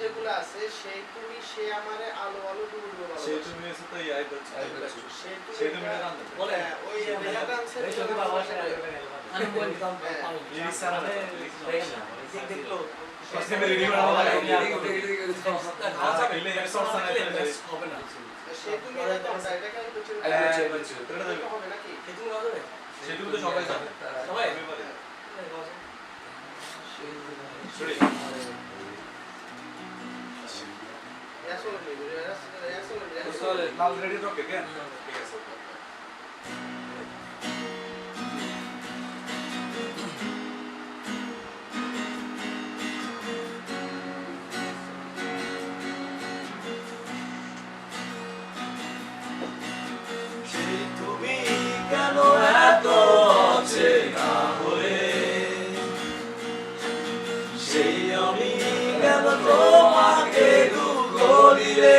যেগুলো আছে সেই তুমি সে আমারে আলো আলো ডুবু ডুবু ভালোবাসে। তুমি এসে তো এই আইতে সেই তুমি সেই তুমি গান বলে। হ্যাঁ, ওই বাবা। আমি হ্যাঁ। পাবো দেখল ফার্স্ট টাইমে রেডি করা হবে আচ্ছা হবে না। তুমি এটা কোনটা? এটাকে আমি বলছি, হ্যাঁ, এটা বলছি, এটা হবে নাকি? তুমি হবে সেটুকু তো সবাই জানে। সবাই? আমি লাল রেডি রকে কেন? ঠিক আছে সেই তুমি কেন এত অচেনা সেই আমি কেন তোমাকে দুঃখ দিলে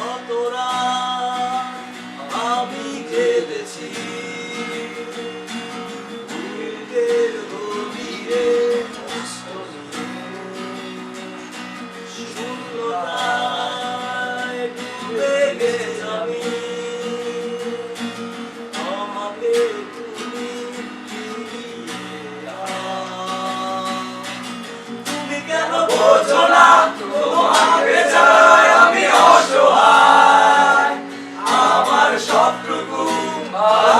natural. 아멘.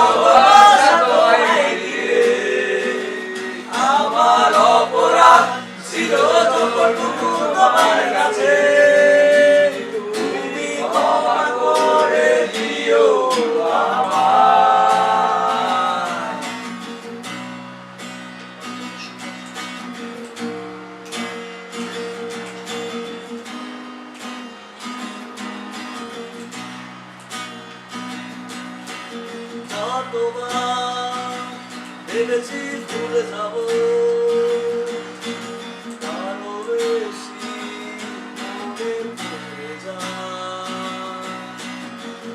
যতবার ভেবেছি ভুলে যাব।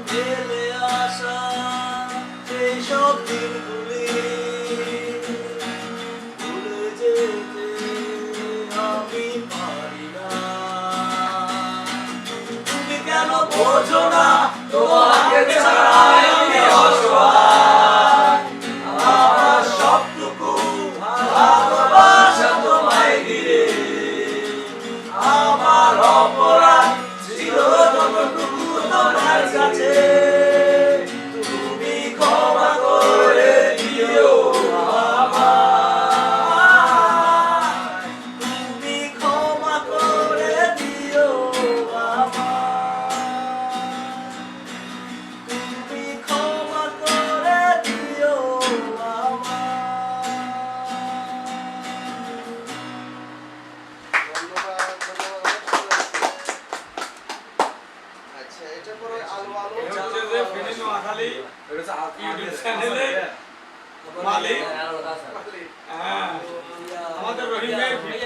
ফেলে আসা তুমি কেন বোঝো না তোমাকে ছাড়াই আমি অসহায়? হচ্ছে ইউটিউব চ্যানেলে মালিক আছে হ্যাঁ। আমাদের রহিমের ভাই